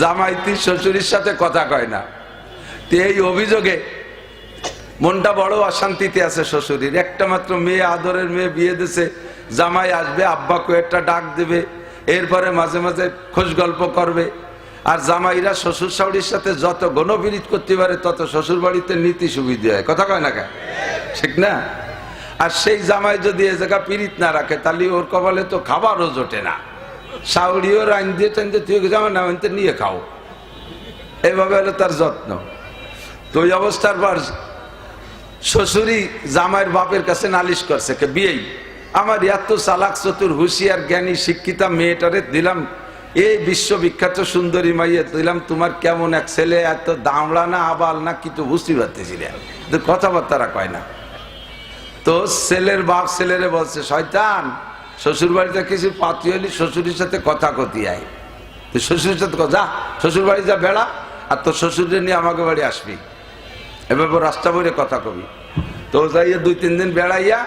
জামাইতি শ্বশুরের সাথে কথা কয় না। এই অভিযোগে মনটা বড় অশান্তিতে আছে শ্বশুরের। একটা মাত্র মেয়ে, আদরের মেয়ে বিয়ে দিছে। জামাই আসবে, আব্বা কয়েকটা ডাক দেবে। এরপরে মাঝে মাঝে খোঁজ গল্প করবে। আর জামাইরা শ্বশুর শাড়ির সাথে যত গণবিরিত করতে পারে, তত শ্বশুর বাড়িতে নীতি সুবিধা হয়। কথা কয় না কেন? ঠিক না? আর সেই জামাই যদি এ জায়গা পিরিত না রাখে, তাহলে ওর কপালে তো খাবারও জোটে না। টাইন দিয়ে তুই নিয়ে খাও। এভাবে হলো তার যত্ন। তো ওই অবস্থার পর শ্বশুরই জামাইয়ের বাপের কাছে নালিশ করছে কে, বিয়েই। আমার এত চালাক, চতুর, হুঁশিয়ার, জ্ঞানী, শিক্ষিতা মেয়েটারে দিলাম এই বিশ্ববিখ্যাত সুন্দরী মাইয়ে, দিলাম তোমার কেমন এক ছেলে, এত দামড়া না, আবাল না কিন্তু বুঝতে পারতেছিলেন কথাবার্তারা কয় না। তো ছেলের বাপ ছেলেরে বলছে, শয়তান শ্বশুর বাড়িতে কিছু পাতি হলি শ্বশুরের সাথে কথা কতি আয়। তো শ্বশুরের সাথে কথা যা শ্বশুর বাড়ি যা, বেড়া, আর তোর শ্বশুরে নিয়ে আমাকে বাড়ি আসবি। এভাবে রাস্তা বইরে কথা কবি। তো যাইয়া দুই, তিন দিন বেড়াইয়া,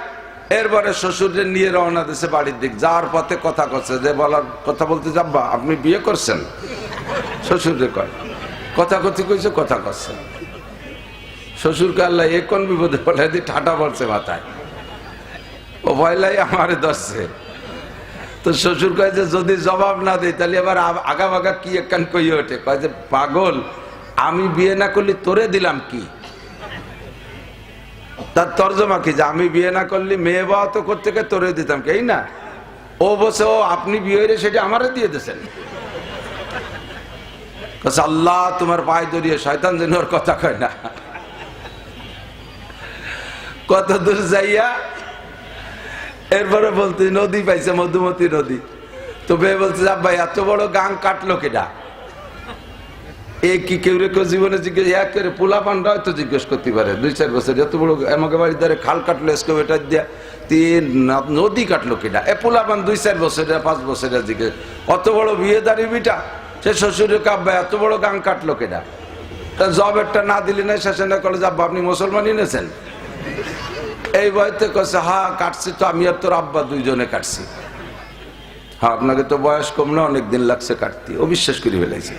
এরপরে শ্বশুরে নিয়ে রওনা দিছে বাড়ির দিক। যাওয়ার পথে কথা করছে যে বলার কথা বলতে যাব্বা, আপনি বিয়ে করছেন? শ্বশুরে কয়, কথা কথি কইছে, কথা করছেন শ্বশুরকে আল্লাহ এ কোন বিপদে বলে ঠাটা পড়ছে মাথায়। ও ভয়লাই আমারে ধরছে। তো শ্বশুর কয় যে, যদি জবাব না দেয় তাহলে আবার আগা বাগা কি একখান কই ওঠে? কয় যে, পাগল, আমি বিয়ে না করলে তোরে দিলাম কি? তার তর্জমা কি যে, আমি বিয়ে না করলে মেয়ে বাবা তো করতে গিয়ে তোরে দিতাম কি? না? ও বসে ও, আপনি বিয়ে সেটা আমারে দিয়ে দিয়েছেন। আল্লাহ তোমার পায়ে দরিয়ে শয়তান যেন ওর কথা কয় না। কত দূর যাইয়া এরপরে বলতে, নদী পাইছে, মধুমতি নদী। তো মেয়ে বলছে আব্বা এত বড় গাং কাটলো কেডা? এ কি কেউ রে কেউ জীবনে জিজ্ঞেস, এক করে পোলা পান্ডা হয়তো জিজ্ঞেস করতে পারে, দুই চার বছর, এত বড় আমাকে বাড়ি ধরে খাল কাটলো এসকেভেটার দিয়া, তিন নদী কাটলো কেডা? এ পোলা পান দুই চার বছরের, পাঁচ বছরের জিজ্ঞেস, অত বড় বিয়ে দাঁড়ি বিটা সে শ্বশুরের কাব্বা এত বড় গাং কাটলো কেডা? তা জব একটা না দিলি না শেষে না করে যাব আপনি মুসলমানই নেছেন এই বয়সে কছে হা, কাটছি তো, আমি আর তোর আব্বা দুইজনে কাটছি। হ্যাঁ আপনাকে তো বয়স কম না, অনেক দিন লাগছে কাটতে। ও বিশ্বাস করে ফেলাইছে।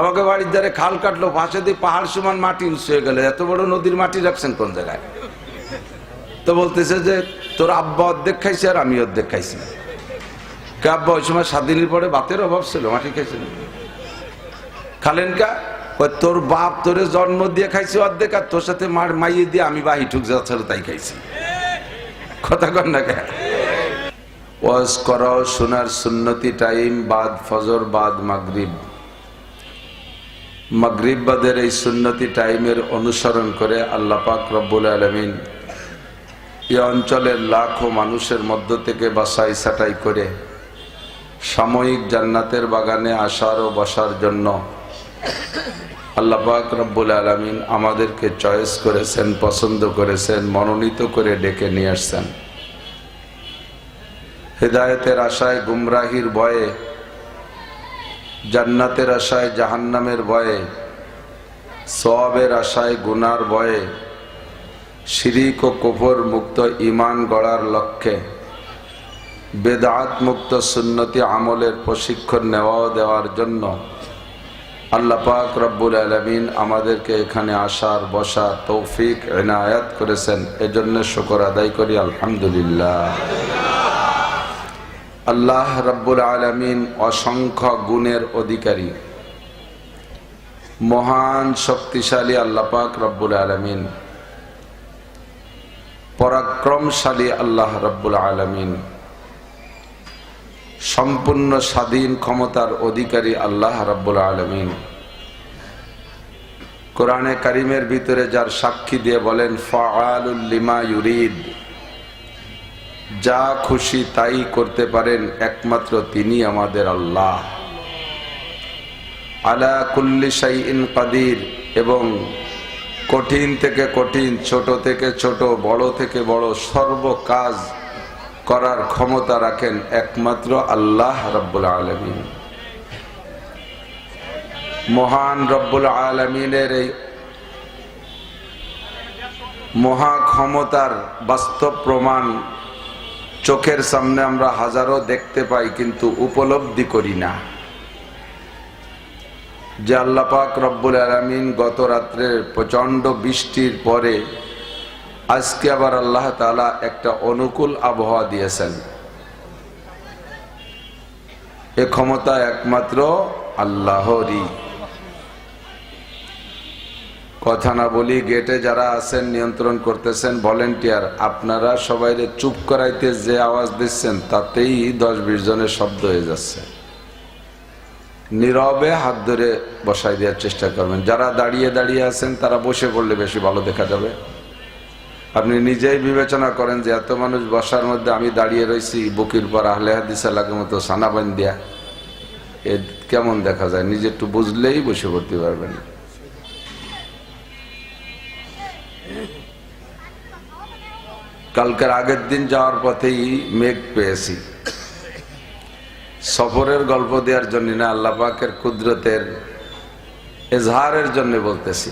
আমাকে বাড়ির ধারে খাল কাটলো, পাশে দিয়ে পাহাড় সমান মাটি হয়ে গেলে। এত বড় নদীর মাটি রাখছেন কোন জায়গায়? তো বলতেছে যে, তোর আব্বা অর্ধেক খাইছে আর আমি অর্ধেক খাইছি। আব্বা ওই সময় সাত দিনের পরে বাতের অভাব ছিল, মাটি খাইছে খালেন কা? তোর বাপ তোরে জন্ম দিয়ে খাইছে অর্ধেক, আর তোর সাথে মার মাইয়ে দিয়ে আমি বাহি ঠুক যা ছিল তাই খাইছি। কথা কর না কে ওয়াজ করাও শোনার সুন্নতি টাইম, বাদ ফজর, বাদ মাগরিব। মাগরিব বাদের এই সুন্নতি টাইমের অনুসরণ করে আল্লাহ পাক রব্বুল আলমিন এই অঞ্চলের লাখো মানুষের মধ্য থেকে বাসাই ছাটাই করে সাময়িক জান্নাতের বাগানে আসার ও বসার জন্য আল্লাহ পাক রব্বুল আলমিন আমাদেরকে চয়েস করেছেন, পছন্দ করেছেন, মনোনীত করে ডেকে নিয়ে আসছেন। হেদায়েতের আশায়, গুমরাহির ভয়ে, জান্নাতের আশায়, জাহান্নামের ভয়ে সবের আশায়, গুনার ভয়ে, শিরিক ও কুফর মুক্ত ইমান গড়ার লক্ষ্যে, বেদাত মুক্ত সুন্নতি আমলের প্রশিক্ষণ নেওয়া দেওয়ার জন্য আল্লাহ পাক রব্বুল আলমিন আমাদেরকে এখানে আসার বসা তৌফিক, এনায়াত করেছেন। এজন্য শুকর আদায় করি, আলহামদুলিল্লাহ। আল্লাহ রব্বুল আলমিন অসংখ্য গুণের অধিকারী। মহান, শক্তিশালী আল্লাহ পাক রব্বুল আলমিন। পরাক্রমশালী আল্লাহ রব্বুল আলমিন। সম্পূর্ণ স্বাধীন ক্ষমতার অধিকারী আল্লাহ রব্বুল আলমিন। কোরআনে কারিমের ভিতরে যার সাক্ষী দিয়ে বলেন ফাআলুল্লিমা ইউরিদ। যা খুশি তাই করতে পারেন, একমাত্র তিনি আমাদের আল্লাহ। আলা কুল্লি শাইইন কাদির, এবং কঠিন থেকে কঠিন, ছোট থেকে ছোট, বড় থেকে বড়, সর্ব কাজ করার ক্ষমতা রাখেন একমাত্র আল্লাহ রব্বুল আলমিন। মহান রব্বুল আলমিনের এই মহা ক্ষমতার বাস্তব প্রমাণ চোখের সামনে আমরা হাজারো দেখতে পাই, কিন্তু উপলব্ধি করি না। যে আল্লাপাক রব্বুল আলমিন গত রাত্রের প্রচণ্ড বৃষ্টির পরে আজকে আবার আল্লাহ তালা একটা অনুকূল আবহাওয়া দিয়েছেন। এ ক্ষমতা একমাত্র আল্লাহরই। কথা না বলি গেটে যারা আছেন, নিয়ন্ত্রণ করতেছেন, ভলেন্টিয়ার, আপনারা সবাই চুপ করাইতে যে আওয়াজ দিচ্ছেন, তাতেই দশ বিশ জনের শব্দ হয়ে যাচ্ছে। নীরবে হাত ধরে বসাই দেওয়ার চেষ্টা করবেন। যারা দাঁড়িয়ে দাঁড়িয়ে আছেন, তারা বসে পড়লে বেশি ভালো দেখা যাবে। আপনি নিজেই বিবেচনা করেন যে এত মানুষ বসার মধ্যে আমি দাঁড়িয়ে রয়েছি বুকির পর আহলে হাদিস মতো সানাবান দিয়া এ কেমন দেখা যায়? নিজে একটু বুঝলেই বসে পড়তে পারবেন। কালকের আগের দিন যাওয়ার পথেই মেঘ পেয়েছি। সফরের গল্প দেওয়ার জন্য না, আল্লাহ পাকের কুদরতের এজহারের জন্য বলতেছি।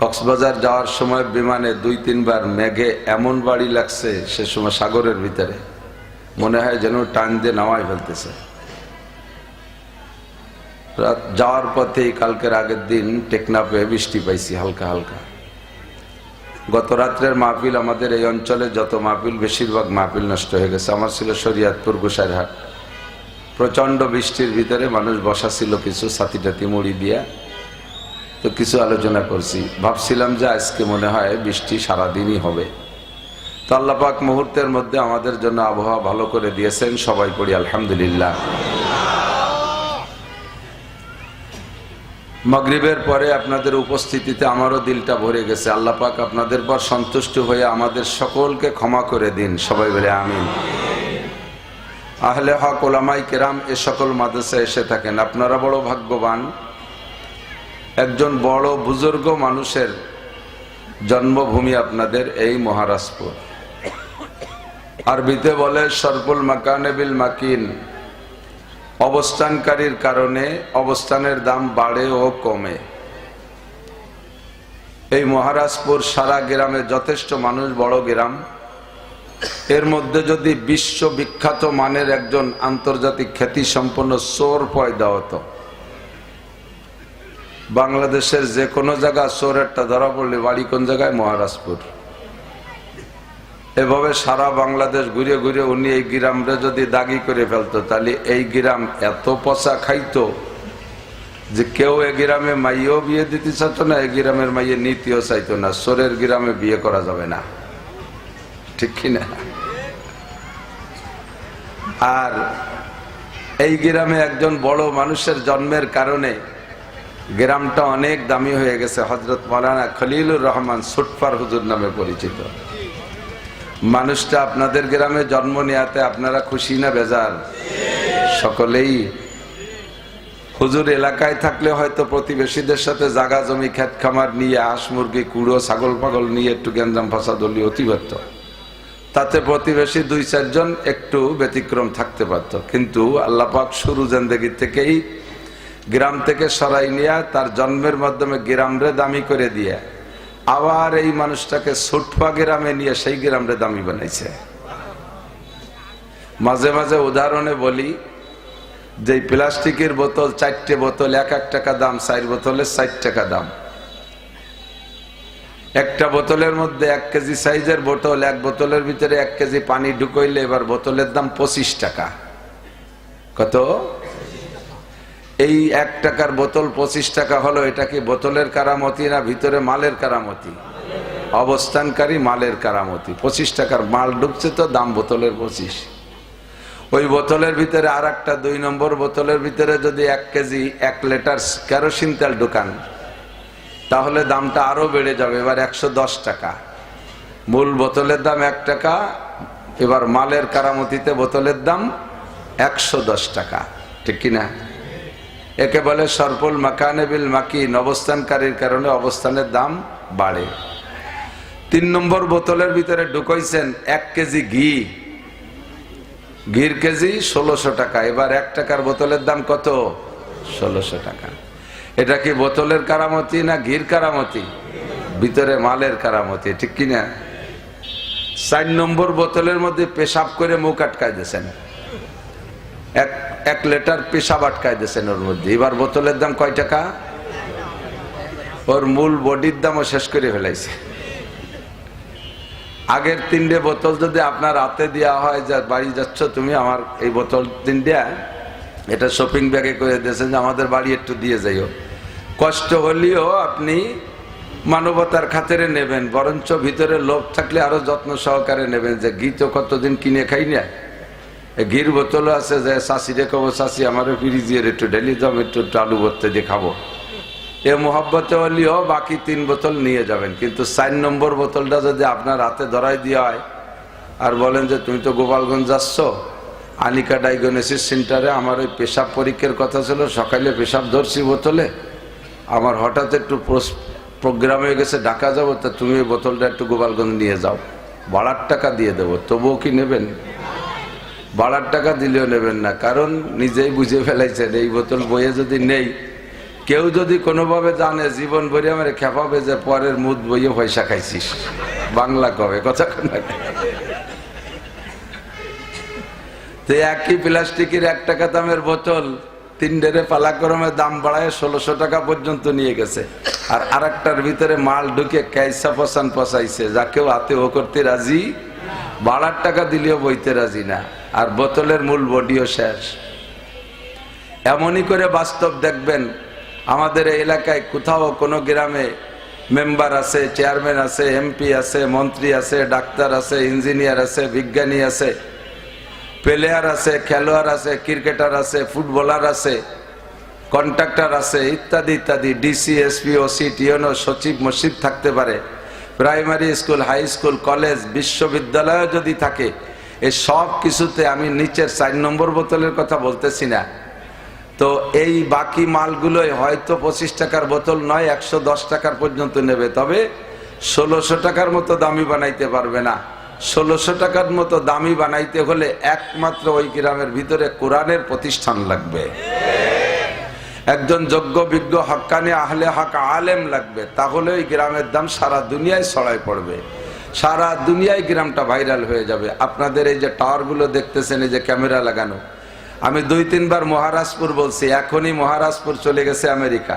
কক্সবাজার যাওয়ার সময় বিমানে দুই তিনবার মেঘে এমন বাড়ি লাগছে সে সময় সাগরের ভিতরে। মনে হয় যেন টান দিয়ে নামাই ফেলতেছে। রাত যাওয়ার পথেই কালকের আগের দিন টেকনাফে বৃষ্টি পাইছি হালকা হালকা। গত রাত্রের মাহফিল আমাদের এই অঞ্চলে যত মাহফিল, বেশিরভাগ মাহফিল নষ্ট হয়ে গেছে। আমার ছিল শরিয়াতপুর গোসাইরহাট। প্রচণ্ড বৃষ্টির ভিতরে মানুষ বসা ছিল কিছু সাথী টাতি মুড়ি দিয়া। তো কিছু আলোচনা করছি। ভাবছিলাম যে আজকে মনে হয় বৃষ্টি সারাদিনই হবে। তো আল্লাপাক মুহূর্তের মধ্যে আমাদের জন্য আবহাওয়া ভালো করে দিয়েছেন, সবাই পড়ি আলহামদুলিল্লাহ। মগরিবের পরে আপনাদের উপস্থিতিতে আমারও দিলটা ভরে গেছে। আল্লাহ পাক আপনাদের পর সন্তুষ্ট হয়ে আমাদের সকলকে ক্ষমা করে দিন। সবাই বলে আমিন। আহলে হক ওলামাই কেরাম এ সকল মাদ্রাসা এসে থাকেন। আপনারা বড় ভাগ্যবান। একজন বড় বুজুর্গ মানুষের জন্মভূমি আপনাদের এই মহারাজপুর। আরবিতে বলে সরপুল মাকানেবিল মাকিন। অবস্থানকারীর কারণে অবস্থানের দাম বাড়ে ও কমে। এই মহারাজপুর সারা গ্রামে যথেষ্ট মানুষ, বড় গ্রাম। এর মধ্যে যদি বিশ্ববিখ্যাত মানের একজন আন্তর্জাতিক খ্যাতি সম্পন্ন চোর পয়দা হতো বাংলাদেশের যে কোনো জায়গা একটা ধরা পড়লে বাড়ি কোন জায়গায়? মহারাজপুর। এভাবে সারা বাংলাদেশ ঘুরে ঘুরে উনি এই গ্রামটা যদি দাগি করে ফেলতো, তাহলে এই গ্রাম এত পচা খাইতো যে কেউ এ গ্রামে মাইয়েও বিয়ে দিতে চাইতো না এই গ্রামের মাইয়ে নীতিও চাইতো না। সোরের গ্রামে বিয়ে করা যাবে না। ঠিক কিনা আর এই গ্রামে একজন বড় মানুষের জন্মের কারণে গ্রামটা অনেক দামি হয়ে গেছে। হজরত মৌলানা খলিলুর রহমান সুটফার হুজুর নামে পরিচিত। মানুষটা আপনাদের গ্রামে জন্ম নেয়াতে আপনারা খুশি না বেজার? সকলেই হুজুর এলাকায় থাকলে হয়তো প্রতিবেশীদের সাথে জাগা জমি খেত খামার নিয়ে হাঁস মুরগি, কুড়ো, ছাগল পাগল নিয়ে একটু গ্যাঞ্জাম ফাঁসা অতিবাহিত। তাতে প্রতিবেশী দুই চারজন একটু ব্যতিক্রম থাকতে পারত। কিন্তু আল্লাপাক শুরু জেন্দেগি থেকেই গ্রাম থেকে সরাই নিয়ে তার জন্মের মাধ্যমে গ্রামরে দামি করে দিয়ে আবার এই মানুষটাকে ছোটপা গ্রামে নিয়ে সেই গ্রামরে দামি বানাইছে। মাঝে মাঝে উদাহরণে বলি, যে প্লাস্টিকের বোতল চারটে বোতল, এক এক টাকা দাম, চার বোতলের ষাট টাকা দাম। একটা বোতলের মধ্যে এক কেজি সাইজের বোতল, এক বোতলের ভিতরে এক কেজি পানি ঢুকইলে এবার বোতলের দাম পঁচিশ টাকা। কত? এই এক টাকার বোতল পঁচিশ টাকা হলো, এটা কি বোতলের কারামতি না ভিতরে মালের কারামতি? অবস্থানকারী মালের কারামতি। পঁচিশ টাকার মাল ডুবছে তো, দাম বোতলের পঁচিশ। ওই বোতলের ভিতরে আর একটা দুই নম্বর বোতলের ভিতরে যদি এক কেজি, এক লিটার কেরোসিন তেল ঢুকান, তাহলে দামটা আরও বেড়ে যাবে। এবার একশো দশ টাকা। মূল বোতলের দাম এক টাকা, এবার মালের কারামতিতে বোতলের দাম একশো দশ টাকা। ঠিক কিনা? একে বলে সরপুল মাকানেবিল মাকিন। অবস্থানকারীর কারণে অবস্থানের দাম বাড়ে। তিন নম্বর বোতলের ভিতরে ঢুকাইছেন এক কেজি ঘি। ঘির কেজি ষোলোশো টাকা। এবার এক টাকার বোতলের দাম কত? ষোলোশো টাকা। এটা কি বোতলের কারামতি না ঘির কারামতি? ভিতরে মালের কারামতি, ঠিক কিনা? চার নম্বর বোতলের মধ্যে পেশাব করে মুখ আটকায় দিয়েছেন। এক এক লিটার পেশাব আটকায় দিয়েছেন ওর মধ্যে। এবার বোতলের দাম কয় টাকা? ওর মূল বডির দামও শেষ করে ফেলাইছে। আগের তিনটে বোতল যদি আপনার হাতে দেওয়া হয়, যে বাড়ি যাচ্ছ তুমি, আমার এই বোতল তিনটে, এটা শপিং ব্যাগে করে দিয়েছেন যে আমাদের বাড়ি একটু দিয়ে যাইও। কষ্ট হলেও আপনি মানবতার খাতিরে নেবেন, বরঞ্চ ভিতরে লোভ থাকলে আরও যত্ন সহকারে নেবেন যে গীত কতদিন কিনে খাই না। ঘির বোতলও আছে যে শাশি রে কবো শাশি আমারও ফ্রিজিয়ে একটু ডেলি দাম একটু আলু ভরতে দিয়ে খাব। এ মোহাব্বতে হলেও বাকি তিন বোতল নিয়ে যাবেন। কিন্তু চার নম্বর বোতলটা যদি আপনার হাতে ধরাই দেওয়া হয়, আর বলেন যে, তুমি তো গোপালগঞ্জ যাচ্ছ, আনিকা ডায়াগনোসিস সেন্টারে আমার ওই পেশাব পরীক্ষার কথা ছিল, সকালে পেশাব ধরছি বোতলে, আমার হঠাৎ একটু প্রোগ্রাম হয়ে গেছে, ঢাকা যাব, তা তুমি ওই বোতলটা একটু গোপালগঞ্জ নিয়ে যাও বাড়ার টাকা দিয়ে দেবো, তবুও কি নেবেন? বাড়ার টাকা দিলেও নেবেন না, কারণ নিজেই বুঝে ফেলাইছেন, এই বোতল বইয়ে যদি নেই, কেউ যদি কোনোভাবে জানে, জীবন ভরে আমার খেপাবে যে পরের মুদ বইয়ে পয়সা খাইছিস। বাংলা কবে, কথা তো একই প্লাস্টিকের এক টাকা দামের বোতল, তিন ডেরে পালাক্রমে দাম বাড়ায় ষোলোশো টাকা পর্যন্ত নিয়ে গেছে। আর আরেকটার ভিতরে মাল ঢুকে ক্যাইসা পসান পসাইছে যা কেউ হাতে ও করতে রাজি, বাড়ার টাকা দিলেও বইতে রাজি না। আর বোতলের মূল বডিও শেষ। এমনই করে বাস্তব দেখবেন, আমাদের এলাকায় কোথাও কোনো গ্রামে মেম্বার আছে, চেয়ারম্যান আছে, এমপি আছে, মন্ত্রী আছে, ডাক্তার আছে, ইঞ্জিনিয়ার আছে, বিজ্ঞানী আছে, প্লেয়ার আছে, খেলোয়াড় আছে, ক্রিকেটার আছে, ফুটবলার আছে, কন্ট্রাক্টর আছে, ইত্যাদি ইত্যাদি, ডিসি, এসপি, ওসি টিওনো সচিব, মসজিদ থাকতে পারে। Primary school, high school, college, বিশ্ববিদ্যালয় যদি থাকে এই সব কিছুতে আমি নিচের চার নম্বর বোতলের কথা বলতেছি না। তো এই বাকি মালগুলোই হয়তো পঁচিশ টাকার বোতল নয়, একশো দশ টাকার পর্যন্ত নেবে, তবে ষোলোশো টাকার মতো দামি বানাইতে পারবে না। ষোলোশো টাকার মতো দামি বানাইতে হলে একমাত্র ওই গ্রামের ভিতরে কোরআনের প্রতিষ্ঠান লাগবে। একজন যোগ্য, বিজ্ঞ হক্কানি আহলে হক, আলেম লাগবে, তাহলে ওই গ্রামের দাম সারা দুনিয়ায় ছড়াই পড়বে। সারা দুনিয়ায় গ্রামটা ভাইরাল হয়ে যাবে। আপনাদের এই যে টাওয়ারগুলো দেখতেছেন, এই যে ক্যামেরা লাগানো। আমি দুই, তিনবার মহারাজপুর বলছি, এখনই মহারাজপুর চলে গেছে আমেরিকা।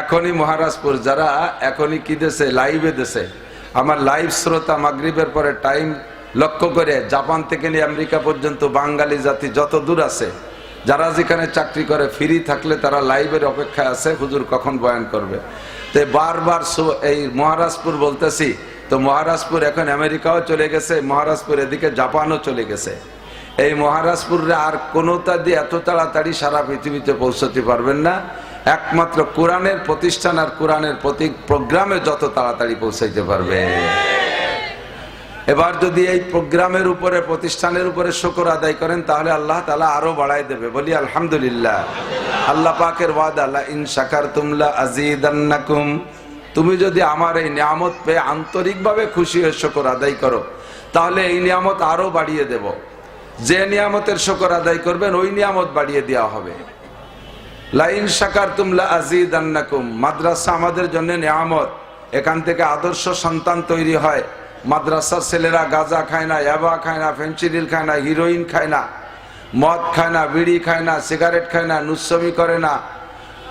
এখনই মহারাজপুর, যারা এখনই কি দেশে লাইভে দেশে আমার লাইভ শ্রোতা মাগরিবের পরে টাইম লক্ষ্য করে, জাপান থেকে নিয়ে আমেরিকা পর্যন্ত বাঙালি জাতি যত দূর আছে, যারা যেখানে চাকরি করে ফ্রি থাকলে তারা লাইভের অপেক্ষায় আছে। হুজুর কখন বয়ান করবে? তো বারবার এই মহারাজপুর বলতেছি তো মহারাজপুর এখন আমেরিকাও চলে গেছে মহারাজপুর এদিকে জাপানও চলে গেছে। এই মহারাজপুরে আর কোনোটা দিয়ে এত তাড়াতাড়ি সারা পৃথিবীতে পৌঁছতে পারবেন না। একমাত্র কোরআনের প্রতিষ্ঠান আর কোরআনের প্রতি প্রোগ্রামে যত তাড়াতাড়ি পৌঁছাইতে পারবে। এবার যদি এই প্রোগ্রামের উপরে, প্রতিষ্ঠানের উপরে শুকর আদায় করেন, তাহলে আল্লাহ তালা আরও বাড়াই দেবে। বলি, আলহামদুলিল্লাহ। আল্লাহ পাকের ওয়াদ আল্লাহ ইন শাকার তুমলা আজিদান্নাকুম। তুমি যদি আমার এই নিয়ামত পেয়ে আন্তরিকভাবে খুশি হয়ে শকর আদায় করো, তাহলে এই নিয়ামত আরও বাড়িয়ে দেব। যে নিয়ামতের শকর আদায় করবেন, ওই নিয়ামত বাড়িয়ে দেওয়া হবে। লাইন শাকার তুমলা আজিদান্নাকুম। মাদ্রাসা আমাদের জন্য নিয়ামত। এখান থেকে আদর্শ সন্তান তৈরি হয়। মাদ্রাসার ছেলেরা গাঁজা খায় না ইয়াবা খায় না, ফেন্সিডিল খায় না, হিরোইন খায় না, মদ খায় না, বিড়ি খায় না, সিগারেট খায় না, নুসমি করে না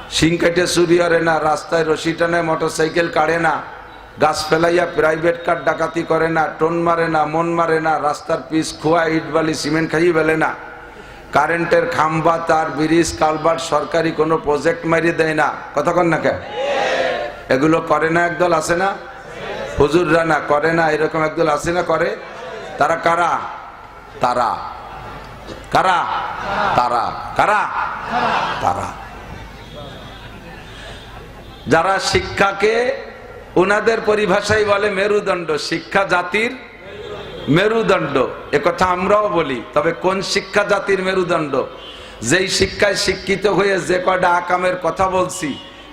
শিং কেটে চুরি করে না, রাস্তায় রশি টানে মোটর সাইকেল কাড়ে না, গাছ ফেলাইয়া প্রাইভেট কার ডাকাতি করে না, টোন মারে না, মন মারে না, রাস্তার পিস খোয়া, ইট বালি, সিমেন্ট খাইয়ে ফেলে না। কারেন্টের খাম্বা, তার ব্রিজ কালভার্ট সরকারি কোনো প্রজেক্ট মারিয়ে দেয় না। কতক্ষণ না কে এগুলো করে না একদল, আছে না? হুজুররা না, করে না, এরকম একদল আছে না, করে? তারা কারা? তারা। কারা? তারা। কারা? তারা। যারা শিক্ষাকে ওনাদের পরিভাষায় বলে মেরুদণ্ড, শিক্ষা জাতির মেরুদণ্ড। কথা আমরাও বলি, তবে কোন শিক্ষা জাতির মেরুদণ্ড? যেই শিক্ষায় শিক্ষিত হয়ে যে কটা আকামের কথা বলছি,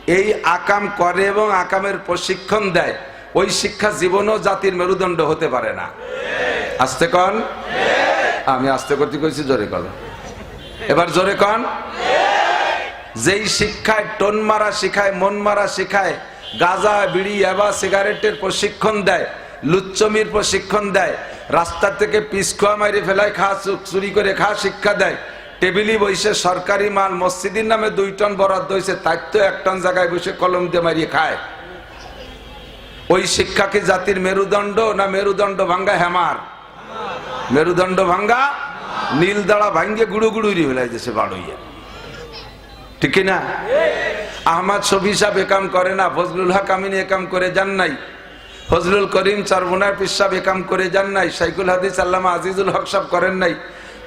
এই আকাম করে এবং আকামের প্রশিক্ষণ দেয়, ওই শিক্ষা জীবনও জাতির মেরুদণ্ড হতে পারে না। আস্তে কন? আমি আস্তে করতে কইছি, জোরে কর এবার জোরে কন? যেই শিক্ষায় টোন মারা শিখায়, মন মারা শিখায়, গাঁজা, বিড়ি, এবা, সিগারেটের প্রশিক্ষণ দেয়, লুচ্চমির প্রশিক্ষণ দেয়, রাস্তা থেকে পিস খোয়া মারি ফেলায় খা চুরি করে খা, শিক্ষা দেয়। টেবিলি বসে সরকারি মাল, মসজিদের নামে দুই টন বরাদ্দ হয়েছে তাই তো এক টন জায়গায় বসে কলম দিয়ে মারিয়ে খায়। ওই শিক্ষা কি জাতির মেরুদণ্ড না মেরুদণ্ড ভাঙ্গা হেমার? মেরুদণ্ড ভাঙ্গা, নীল দাঁড়া ভাঙ্গে গুড়ু গুড়ুরি হলাই দেশে বাড়ইয়া। ঠিক না আহমদ শফি সাহেব একাম করে না, ফজলুল হক আমিন একাম করে যান নাই। ফজলুল করিম চারবোনার পিসাব একাম করে যান নাই সাইকুল হাদিস আল্লামা আজিজুল হক সাহেব করেন নাই।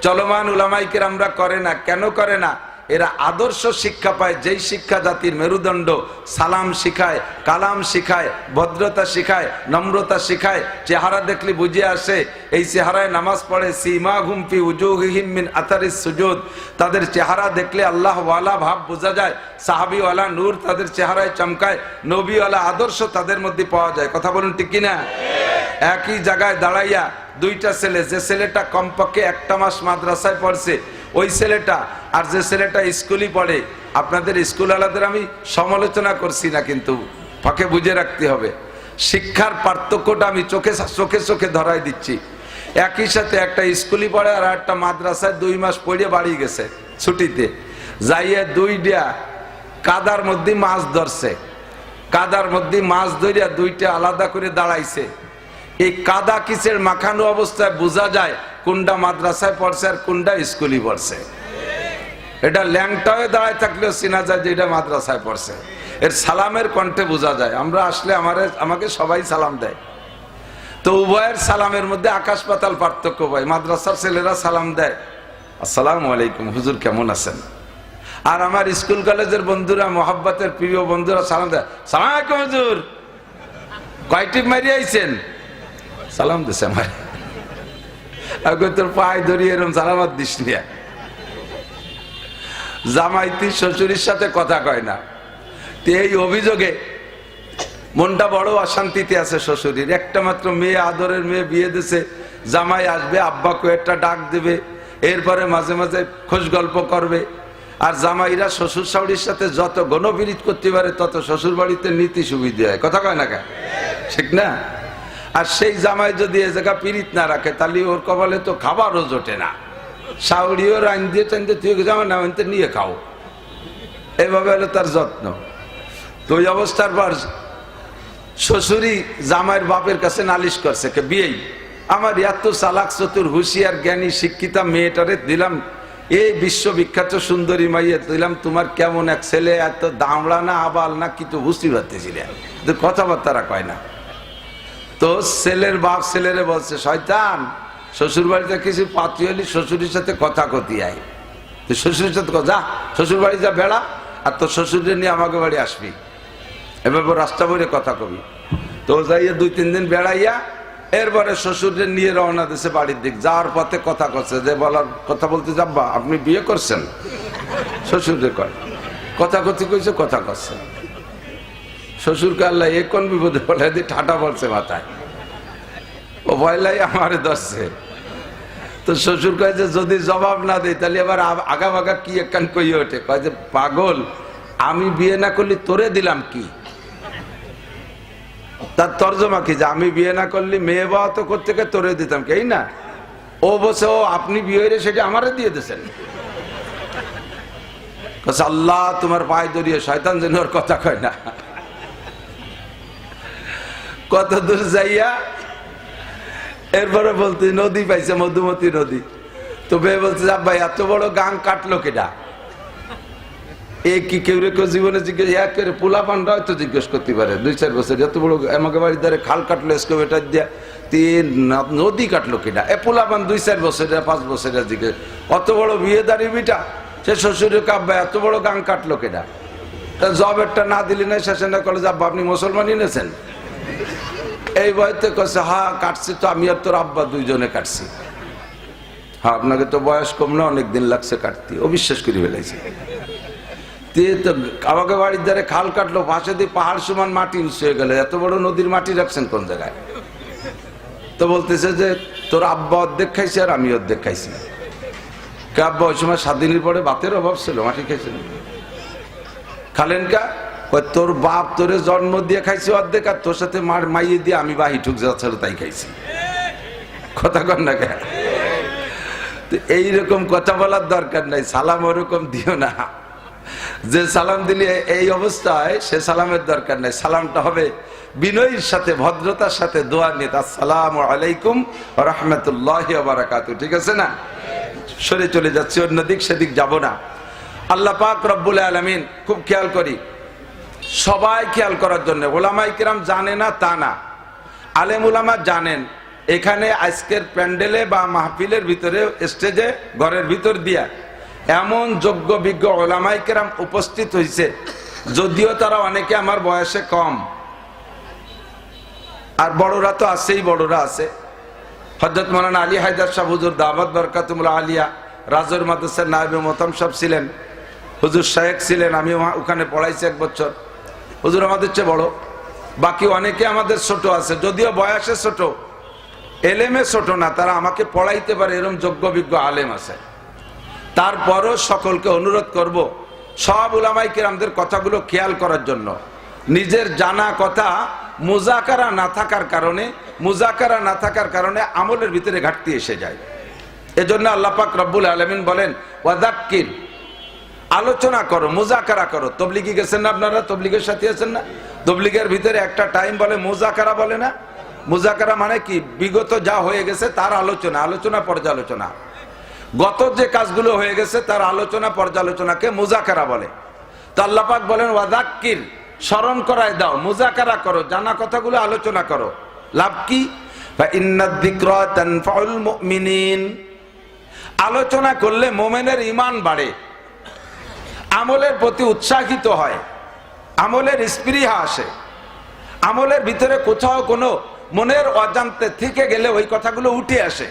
চলমান উলামাইকের আমরা করে না, কেন করে না? এরা আদর্শ শিক্ষা পায়, যেই শিক্ষা জাতির মেরুদণ্ড সালাম শিখায়, কালাম শিখায়, ভদ্রতা শিখায়, নম্রতা শিখায়, চেহারা দেখলে বুঝে আসে, এই চেহারায় নামাজ পড়ে, সীমা ঘুমপি উজুহিম মিন আতারিস সুজুদ। তাদের চেহারা দেখলে আল্লাহ ওয়ালা ভাব বোঝা যায়, সাহাবিওয়ালা নূর তাদের চেহারায় চমকায়, নবীওয়ালা আদর্শ তাদের মধ্যে পাওয়া যায়। কথা বলুন ঠিক কিনা? একই জায়গায় দাঁড়াইয়া দুইটা ছেলে, যে ছেলেটা কমপক্ষে একটা মাস মাদ্রাসায় পড়ছে ওই ছেলেটা আর যে ছেলেটা স্কুলই পড়ে, আপনাদের স্কুল আলাদের আমি সমালোচনা করছি না কিন্তু ফাঁকে বুঝে রাখতে হবে। শিক্ষার পার্থক্যটা আমি চোখে চোখে চোখে ধরাই দিচ্ছি। একই সাথে একটা স্কুলই পড়ে আর একটা মাদ্রাসায় দুই মাস পড়ে বাড়ি গেছে ছুটিতে। যাইয়ে দুই ডিয়া কাদার মধ্যে মাছ ধরছে। কাদার মধ্যে মাছ ধরিয়া দুইটা আলাদা করে দাঁড়াইছে। এই কাদা কিসের মাখানো অবস্থায় বোঝা যায় কোনটা মাদ্রাসায় পড়ছে আর কোনটা স্কুলই পড়ছে। এটা ল্যাংটা হয়ে দাঁড়ায় থাকলেও চেনা যায় যে এটা মাদ্রাসায় পড়ছে। এর সালামের কণ্ঠে বোঝা যায়। আমরা আসলে আমার আমাকে সবাই সালাম দেয়। তো উভয়ের সালামের মধ্যে আকাশ পাতাল পার্থক্য পায় মাদ্রাসার ছেলেরা সালাম দেয়। আসসালামু আলাইকুম, হুজুর কেমন আছেন? আর আমার স্কুল কলেজের বন্ধুরা, মোহাব্বতের প্রিয় বন্ধুরা সালাম দেয়। সালাম আলাইকুম, হুজুর। কয়টি মারি আইছেন সালাম দিছে আমার। তোর পায়ে ধরিয়ে এরম দিস নিয়া জামাইতি শ্বশুরের সাথে কথা কয় না। এই অভিযোগে মনটা বড় অশান্তিতে আছে শ্বশুরের। একটা মাত্র মেয়ে, আদরের মেয়ে বিয়ে দিছে। জামাই আসবে আব্বাকে একটা ডাক দেবে। এরপরে মাঝে মাঝে খোঁজ গল্প করবে। আর জামাইরা শ্বশুর শাশুড়ির সাথে যত গণবিরিত করতে পারে, তত শ্বশুর বাড়িতে নীতি সুবিধা হয়। কথা কয় না কেন ঠিক না? আর সেই জামাই যদি এ জায়গা পিরিত না রাখে, তাহলে ওর কপালে তো খাবারও জোটে না। শাউরিও রান দিয়ে টান দিয়ে তুই জামা না আনতে নিয়ে খাও। এভাবে হলো তার যত্ন। তো ওই অবস্থার পর শ্বশুরই জামাইয়ের বাপের কাছে নালিশ করছে কে বিয়েই আমার এত চালাক, চতুর, হুঁশিয়ার, জ্ঞানী, শিক্ষিতা মেয়েটারে দিলাম এই বিশ্ববিখ্যাত সুন্দরী মাইয়া দিলাম, তোমার কেমন এক ছেলে, এত দামড়া না, আবাল না কিন্তু বুঝতে পারতেছিলেন কথাবার্তারা কয় না। তো ছেলের বাপ ছেলেরে বলছে, শয়তান শ্বশুর বাড়িতে কিছু পাতি হলি শ্বশুরের সাথে কথা কতি আয়। তুই শ্বশুরের সাথে যা শ্বশুর বাড়ি যা বেড়া, আর তোর শ্বশুরের নিয়ে আমাকে বাড়ি আসবি। এভাবে রাস্তা বইরে কথা কবি। তো যাইয়া দুই, তিন দিন বেড়াইয়া এরপরে শ্বশুরের নিয়ে রওনা দিছে বাড়ির দিক। যাওয়ার পথে কথা করছে যে বলার কথা বলতে যাব্বা, আপনি বিয়ে করছেন? শ্বশুরে কয়, কথা কথি কইছে, কথা করছেন শ্বশুরকে আল্লাহ এ কোন বিপদে বলে দিয়ে ঠাটা বলছে মাথায়। ও ভয়লাই আমারে ধরছে তো শ্বশুর কয় যে, যদি জবাব না দেয়, তাহলে আবার আগা বাগা কি একখান কই ওঠে? কয় যে, পাগল, আমি বিয়ে না করলে তোরে দিলাম কি? তার তর্জমা কি যে, আমি বিয়ে না করলে মেয়ে বাবা তো করতে তোরে দিতাম কি? না। ও বসে ও, আপনি বিয়ে হয়ে সেটা আমারে দিয়ে দিয়েছেন। আল্লাহ, তোমার পায়ে ধরিয়ে শয়তান যেন ওর কথা কয় না। কত দূর যাইয়া? এরপরে বলতে, নদী পাইছে, মধুমতি নদী। তো মেয়ে বলছে ভাই এত বড় গাং কাটলো কেডা? এ কি কেউ কেউ জীবনে জিজ্ঞেস করে পোলা পান্ডা হয়তো জিজ্ঞেস করতে পারে। দুই, চার বছর, এত বড় আমাকে বাড়ির ধারে খাল কাটলো এসকোভেটার দিয়া। তিন নদী কাটলো কিনা এ পোলা পান দুই, চার বছরের পাঁচ বছরের জিজ্ঞেস। অত বড় বিয়ে দাঁড়িয়ে বিটা? সে শ্বশুরের কাব্বা এত বড় গাং কাটলো কেডা? তা জবেরটা না দিলি না শেষে না কলেজ, আব্বা, আপনি মুসলমানই নেছেন এই বয়সে কছে হা, কাটছি তো, আমি আর তোর আব্বা দুইজনে কাটছি। হ্যাঁ আপনাকে তো বয়স কম না অনেক দিন লাগছে কাটতে। অবিশ্বাস করি ফেলেছে তে আমাকে বাড়ির ধারে খাল কাটলো, পাশে দিয়ে পাহাড় সমান মাটি হয়ে গেল। এত বড় নদীর মাটি রাখছেন কোন জায়গায়? তো বলতেছে যে, তোর আব্বা অর্ধেক খাইছে আর আমি অর্ধেক খাইছি। আব্বা ওই সময় সাত দিনের পরে বাতের অভাব ছিল, মাটি খাইছিল খালেন কা? তোর বাপ তোরে জন্ম দিয়ে খাইছি অর্ধেক, আর তোর সাথে মার মাইয়ে দিয়ে আমি বাহি ঠুক যাচ্ছিল তাই খাইছি। কথা কর না কে তো এইরকম কথা বলার দরকার নাই, সালাম ওরকম দিও না। যে সালাম দিলে এই অবস্থায়, সে সালামের দরকার নাই। সালামটা হবে বিনয়ের সাথে, ভদ্রতার সাথে, দোয়া নিয়ে। আসসালাম আলাইকুম রহমতুল্লাহ বারাকাতু ঠিক আছে না? সরে চলে যাচ্ছি, অন্যদিক সেদিক যাব না। আল্লাহ পাক রব্বুল আলমিন, খুব খেয়াল করি সবাই খেয়াল করার জন্য। ওলামাই কিরাম জানে না, তা না। আলেম উলামা জানেন, এখানে আজকের প্যান্ডেলে বা মাহফিলের ভিতরে, স্টেজে, ঘরের ভিতর দিয়া এমন যোগ্য, বিজ্ঞ ওলামাই কেরাম উপস্থিত হয়েছে যদিও তারা অনেকে আমার বয়সে কম। আর বড়রা তো আছেই, বড়রা আছে। হজরত মৌলানা আলী হায়দার শাহ হুজুর দাওয়াত বরকাতুমুল্লাহ আলিয়া, রাজুর মাদ্রাসার নায়বে মতম সাহেব ছিলেন। হুজুর শাহেক ছিলেন আমি ওখানে পড়াইছি এক বছর। হুজুর আমাদের চেয়ে বড়। বাকি অনেকে আমাদের ছোট আছে, যদিও বয়সে ছোট। এলেমে ছোট না, তারা আমাকে পড়াইতে পারে, এরম যোগ্য বিজ্ঞ আলেম আছে। তারপরও সকলকে অনুরোধ করব, সব উলামাই কিরামদের কথাগুলো খেয়াল করার জন্য। নিজের জানা কথা মুজাকারা না থাকার কারণে, মুজাকারা না থাকার কারণে আমলের ভিতরে ঘাটতি এসে যায়। এজন্য আল্লাহ পাক রব্বুল আলমিন বলেন ওয়াদাক্কির আলোচনা করো, মুজাকারা করো। তবলিগি গেছেন না আপনারা? তবলিগের সাথে আছেন না? তবলিগের ভিতরে একটা টাইম বলে, মুজাকারা বলে না? মুজাকারা মানে কি? বিগত যা হয়ে গেছে তার আলোচনা আলোচনা পর্যালোচনা। গত যে কাজগুলো হয়ে গেছে তার আলোচনা পর্যালোচনাকে মুজাকারা বলে। তো আল্লাহ পাক বলেন, ওয়াদাক্কির, স্মরণ করায় দাও, মুজাকারা করো, জানা কথাগুলো আলোচনা করো। লাভ কি? আলোচনা করলে মোমেনের ইমান বাড়ে। আমলের প্রতি উৎসাহিত হয়, আমলের স্পৃহা আসে। আমলের ভিতরে কোথাও কোনো মনের অজান্তে থেকে গেলে ওই কথাগুলো উঠে আসে।